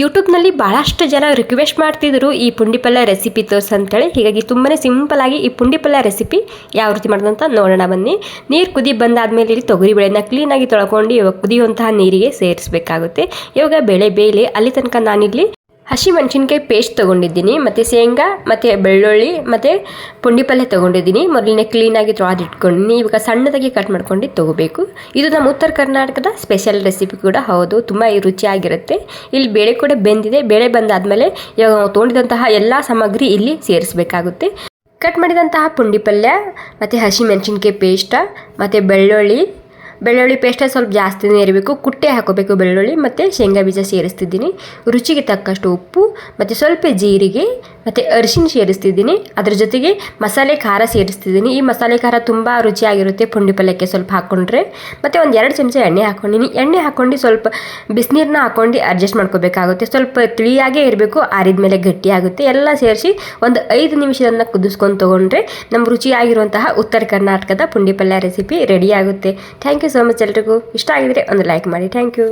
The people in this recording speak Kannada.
ಯೂಟ್ಯೂಬ್ನಲ್ಲಿ ಭಾಳಷ್ಟು ಜನ ರಿಕ್ವೆಸ್ಟ್ ಮಾಡ್ತಿದ್ರು, ಈ ಪುಂಡಿ ಪಲ್ಯ ರೆಸಿಪಿ ತೋರ್ಸು ಅಂತೇಳಿ. ಹೀಗಾಗಿ ತುಂಬಾ ಸಿಂಪಲಾಗಿ ಈ ಪುಂಡಿ ಪಲ್ಯ ರೆಸಿಪಿ ಯಾವ ರೀತಿ ಮಾಡೋದಂತ ನೋಡೋಣ ಬನ್ನಿ. ನೀರು ಕುದಿ ಬಂದಾದ್ಮೇಲೆ ಇಲ್ಲಿ ತೊಗರಿ ಬೇಳೆನ ಕ್ಲೀನಾಗಿ ತೊಳ್ಕೊಂಡು ಇವಾಗ ಕುದಿಯುವಂತಹ ನೀರಿಗೆ ಸೇರಿಸಬೇಕಾಗುತ್ತೆ. ಇವಾಗ ಬೆಳೆ ಬೇಯಲಿ ಅಲ್ಲಿ ತನಕ ನಾನಿಲ್ಲಿ ಹಸಿ ಮೆಣಸಿನ್ಕಾಯಿ ಪೇಸ್ಟ್ ತೊಗೊಂಡಿದ್ದೀನಿ, ಮತ್ತು ಶೇಂಗಾ, ಮತ್ತು ಬೆಳ್ಳುಳ್ಳಿ, ಮತ್ತು ಪುಂಡಿ ಪಲ್ಯ ತೊಗೊಂಡಿದ್ದೀನಿ. ಮೊದಲನೇ ಕ್ಲೀನಾಗಿ ತೊಳೆದಿಟ್ಕೊಂಡಿನಿ ಇವಾಗ ಸಣ್ಣದಾಗಿ ಕಟ್ ಮಾಡ್ಕೊಂಡು ತೊಗೋಬೇಕು. ಇದು ನಮ್ಮ ಉತ್ತರ ಕರ್ನಾಟಕದ ಸ್ಪೆಷಲ್ ರೆಸಿಪಿ ಕೂಡ, ಹೌದು, ತುಂಬ ರುಚಿಯಾಗಿರುತ್ತೆ. ಇಲ್ಲಿ ಬೇಳೆ ಕೂಡ ಬೆಂದಿದೆ. ಬೇಳೆ ಬಂದಾದಮೇಲೆ ಇವಾಗ ನಾವು ತೊಗೊಂಡಿದಂತಹ ಎಲ್ಲ ಸಾಮಗ್ರಿ ಇಲ್ಲಿ ಸೇರಿಸಬೇಕಾಗುತ್ತೆ. ಕಟ್ ಮಾಡಿದಂತಹ ಪುಂಡಿ ಪಲ್ಯ, ಮತ್ತು ಹಸಿ ಮೆಣಸಿನ್ಕಾಯಿ ಪೇಸ್ಟ ಮತ್ತು ಬೆಳ್ಳುಳ್ಳಿ ಬೆಳ್ಳುಳ್ಳಿ ಪೇಸ್ಟ ಸ್ವಲ್ಪ ಜಾಸ್ತಿನೇ ಇರಬೇಕು, ಕುಟ್ಟೆ ಹಾಕೋಬೇಕು ಬೆಳ್ಳುಳ್ಳಿ, ಮತ್ತು ಶೇಂಗಾ ಬೀಜ ಸೇರಿಸ್ತಿದ್ದೀನಿ. ರುಚಿಗೆ ತಕ್ಕಷ್ಟು ಉಪ್ಪು, ಮತ್ತು ಸ್ವಲ್ಪ ಜೀರಿಗೆ ಮತ್ತು ಅರಿಶಿನ ಸೇರಿಸ್ತಿದ್ದೀನಿ ಅದ್ರ ಜೊತೆಗೆ ಮಸಾಲೆ ಖಾರ ಸೇರಿಸ್ತಿದ್ದೀನಿ ಈ ಮಸಾಲೆ ಖಾರ ತುಂಬ ರುಚಿಯಾಗಿರುತ್ತೆ ಪುಂಡಿ ಪಲ್ಯಕ್ಕೆ ಸ್ವಲ್ಪ ಹಾಕ್ಕೊಂಡ್ರೆ ಮತ್ತು ಒಂದು ಎರಡು ಚಮಚ ಎಣ್ಣೆ ಹಾಕ್ಕೊಂಡಿನಿ ಎಣ್ಣೆ ಹಾಕ್ಕೊಂಡು ಸ್ವಲ್ಪ ಬಿಸಿನೀರನ್ನ ಹಾಕ್ಕೊಂಡು ಅಡ್ಜಸ್ಟ್ ಮಾಡ್ಕೋಬೇಕಾಗುತ್ತೆ. ಸ್ವಲ್ಪ ತಿಳಿಯಾಗೇ ಇರಬೇಕು ಆರಿದ ಮೇಲೆ ಗಟ್ಟಿಯಾಗುತ್ತೆ. ಎಲ್ಲ ಸೇರಿಸಿ ಒಂದು ಐದು ನಿಮಿಷದನ್ನ ಕುದಿಸ್ಕೊಂಡು ತೊಗೊಂಡ್ರೆ ನಮ್ಮ ರುಚಿಯಾಗಿರುವಂತಹ ಉತ್ತರ ಕರ್ನಾಟಕದ ಪುಂಡಿ ಪಲ್ಯ ರೆಸಿಪಿ ರೆಡಿ ಆಗುತ್ತೆ. ಥ್ಯಾಂಕ್ ಯು ಸೊ ಮಚ್ ಎಲ್ರಿಗೂ. ಇಷ್ಟ ಆಗಿದ್ರೆ ಒಂದು ಲೈಕ್ ಮಾಡಿ. Thank you